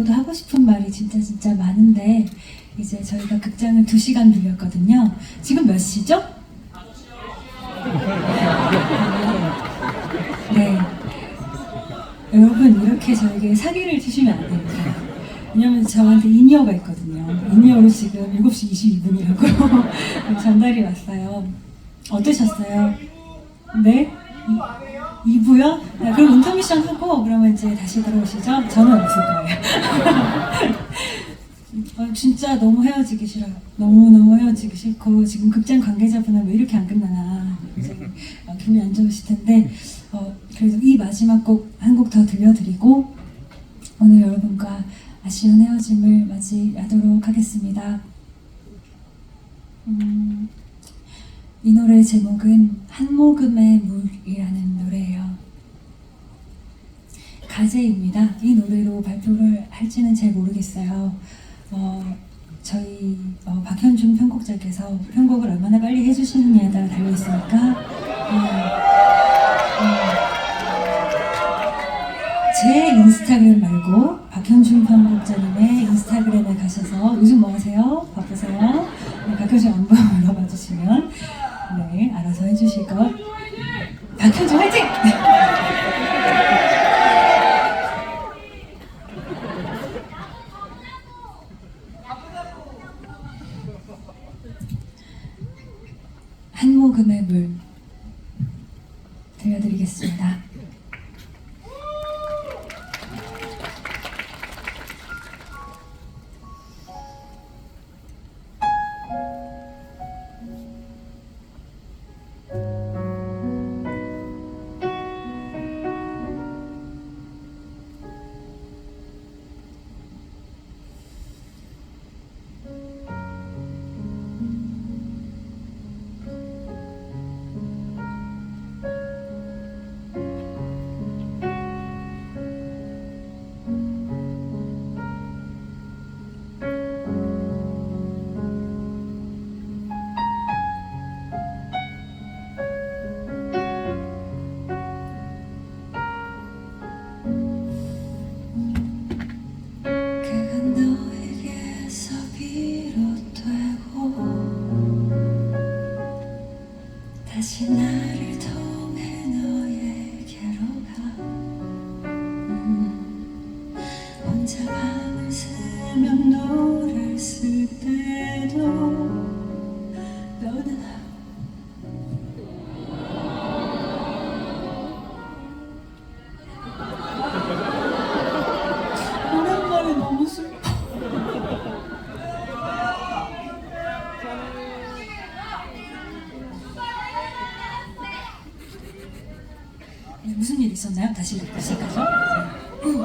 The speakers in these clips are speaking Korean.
말고도 하고 싶은 말이 진짜 진짜 많은데 이제 저희가 극장을 2시간 빌렸거든요. 지금 몇 시죠? 네. 여러분 이렇게 저에게 사기를 치시면 안 됩니다. 왜냐면 저한테 인이어가 있거든요. 인이어로 지금 7시 22분이라고 전달이 왔어요. 어떠셨어요? 네? 이, 2부요? 네, 그럼 인터미션 하고 그러면 이제 다시 들어오시죠? 저는 없을 거예요. 어, 진짜 너무 헤어지기 싫어요. 너무너무 헤어지기 싫고 지금 극장 관계자분은 왜 이렇게 안 끝나나 이제 어, 기분이 안 좋으실 텐데 어, 그래도 이 마지막 곡 한 곡 더 들려드리고 오늘 여러분과 아쉬운 헤어짐을 맞이하도록 하겠습니다. 음, 이 노래 제목은 한 모금의 물이라는 노래예요. 가제입니다. 이 노래로 발표를 할지는 잘 모르겠어요. 어, 저희 어, 박현준 편곡자께서 편곡을 얼마나 빨리 해주시느냐에 따라 달려 있으니까 인스타그램 말고 박현준 편곡자님의 인스타그램에 가셔서 요즘 뭐 하세요? 바쁘세요? 네, 가끔씩 안부 물어봐 주시면 네 알아서 해주실 것 박현준 화이팅! 한 모금의 물 들려드리겠습니다. 다시 나를 통 무슨 일 있었나요? 다시 시작하죠. 네.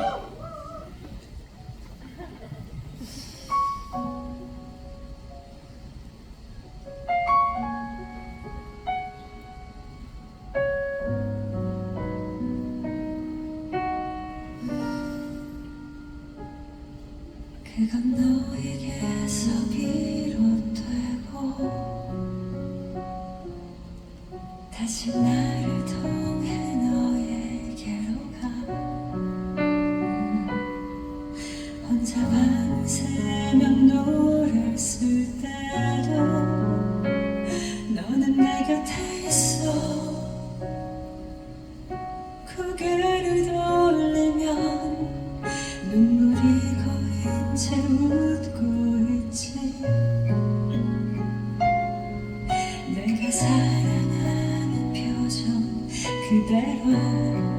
그건 너에게서 비롯되고 다시 나를 통 채 웃고 있지. 내가 사랑하는 표정 그대로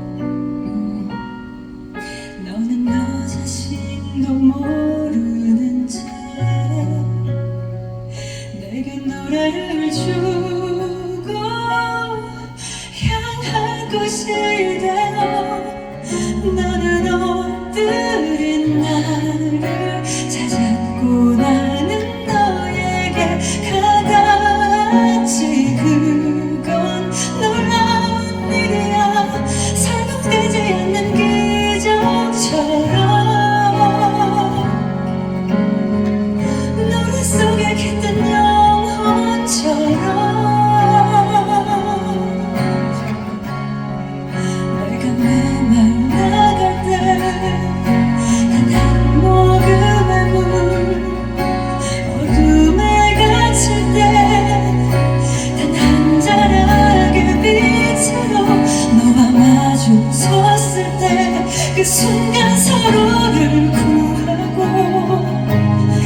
그 순간 서로를 구하고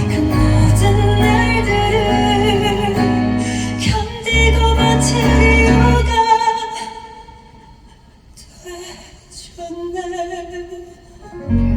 그 모든 날들을 견디고 버틸 이유가 돼줬네